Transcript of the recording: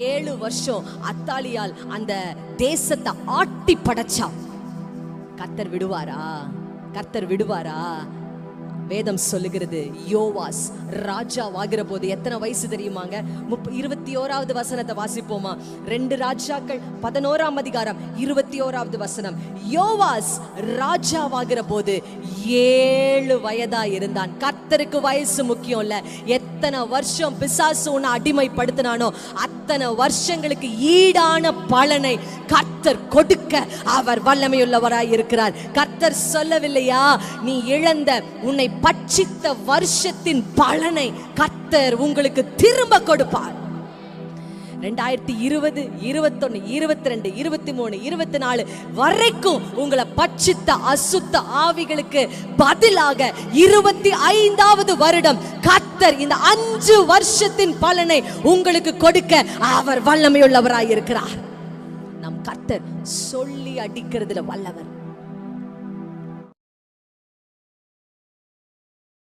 ஏழு வருஷம் அத்தாலியால் அந்த தேசத்தை ஆட்டி படைச்சா கர்த்தர் விடுவாரா? கத்தர் விடுவாரா? வேதம் சொல்லுகிறது. யோவாஸ் ராஜாவாகிற போது எத்தனை வயசு தெரியுமாங்க? முப்ப இருபத்தி ஓராவது வசனத்தை வாசிப்போமா? ரெண்டு ராஜாக்கள் பதினோராம் அதிகாரம் இருபத்தி ஓராவது வசனம். யோவாஸ் ராஜாவாகிற போது ஏழு வயதா இருந்தான். கர்த்தருக்கு வயசு முக்கியம் இல்ல எத்தனை வருஷம் பிசாசு உன்னை அடிமைப்படுத்தினானோ அத்தனை வருஷங்களுக்கு ஈடான பலனை கர்த்தர் கொடுக்க அவர் வல்லமையுள்ளவராய் இருக்கிறார். கர்த்தர் சொல்லவில்லையா? நீ இழந்த உன்னை பட்சித்த வருஷத்தின் பலனை கர்த்தர் உங்களுக்கு திரும்ப கொடுப்பார். ரெண்டாயிரத்தி இருபது இருபத்தொன்னு இருபத்தி ரெண்டு இருபத்தி மூணு இருபத்தி நாலு வரைக்கும் உங்களை பட்சித்த அசுத்த ஆவிகளுக்கு பதிலாக இருபத்தி ஐந்தாவது வருடம் கத்தர் இந்த அஞ்சு வருஷத்தின் பலனை உங்களுக்கு கொடுக்க அவர் வல்லமையுள்ளவராய் இருக்கிறார். நம் கர்த்தர் சொல்லி அடிக்கிறதுல வல்லவர்.